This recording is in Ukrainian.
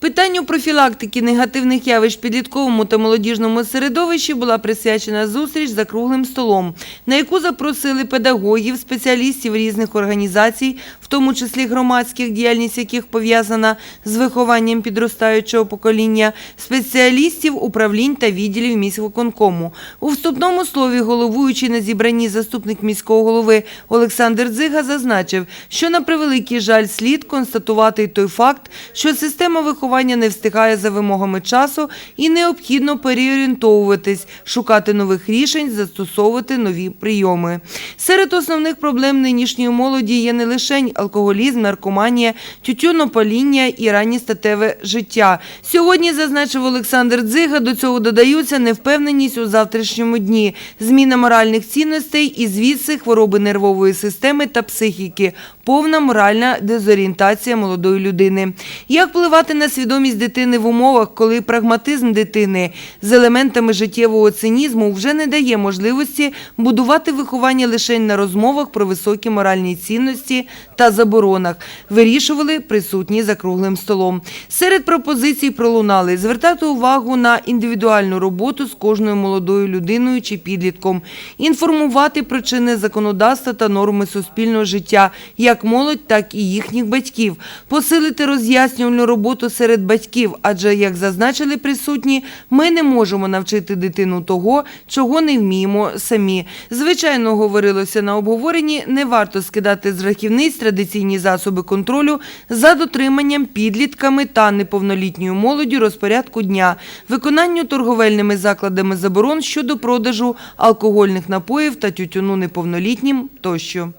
Питанню профілактики негативних явищ підлітковому та молодіжному середовищі була присвячена зустріч за круглим столом, на яку запросили педагогів, спеціалістів різних організацій, в тому числі громадських, діяльність яких пов'язана з вихованням підростаючого покоління, спеціалістів управлінь та відділів міськвиконкому. У вступному слові головуючий на зібранні заступник міського голови Олександр Дзига зазначив, що на превеликий жаль слід констатувати той факт, що система виховання не встигає за вимогами часу і необхідно переорієнтовуватись, шукати нових рішень, застосовувати нові прийоми. Серед основних проблем нинішньої молоді є не лише алкоголізм, наркоманія, тютюнопаління і раннє статеве життя. Сьогодні, зазначив Олександр Дзига, до цього додаються невпевненість у завтрашньому дні, зміна моральних цінностей і звідси хвороби нервової системи та психіки, повна моральна дезорієнтація молодої людини. Як впливати на свідомість дитини в умовах, коли прагматизм дитини з елементами життєвого цинізму вже не дає можливості будувати виховання лише на розмовах про високі моральні цінності та заборонах, вирішували присутні за круглим столом. Серед пропозицій пролунали звертати увагу на індивідуальну роботу з кожною молодою людиною чи підлітком, інформувати про чинне законодавства та норми суспільного життя, як молодь, так і їхніх батьків, посилити роз'яснювальну роботу серед батьків, адже, як зазначили присутні, ми не можемо навчити дитину того, чого не вміємо самі. Звичайно, говорилося на обговоренні, не варто скидати з рахівниць традиційні засоби контролю за дотриманням підлітками та неповнолітньою молоддю розпорядку дня, виконанню торговельними закладами заборон щодо продажу алкогольних напоїв та тютюну неповнолітнім тощо.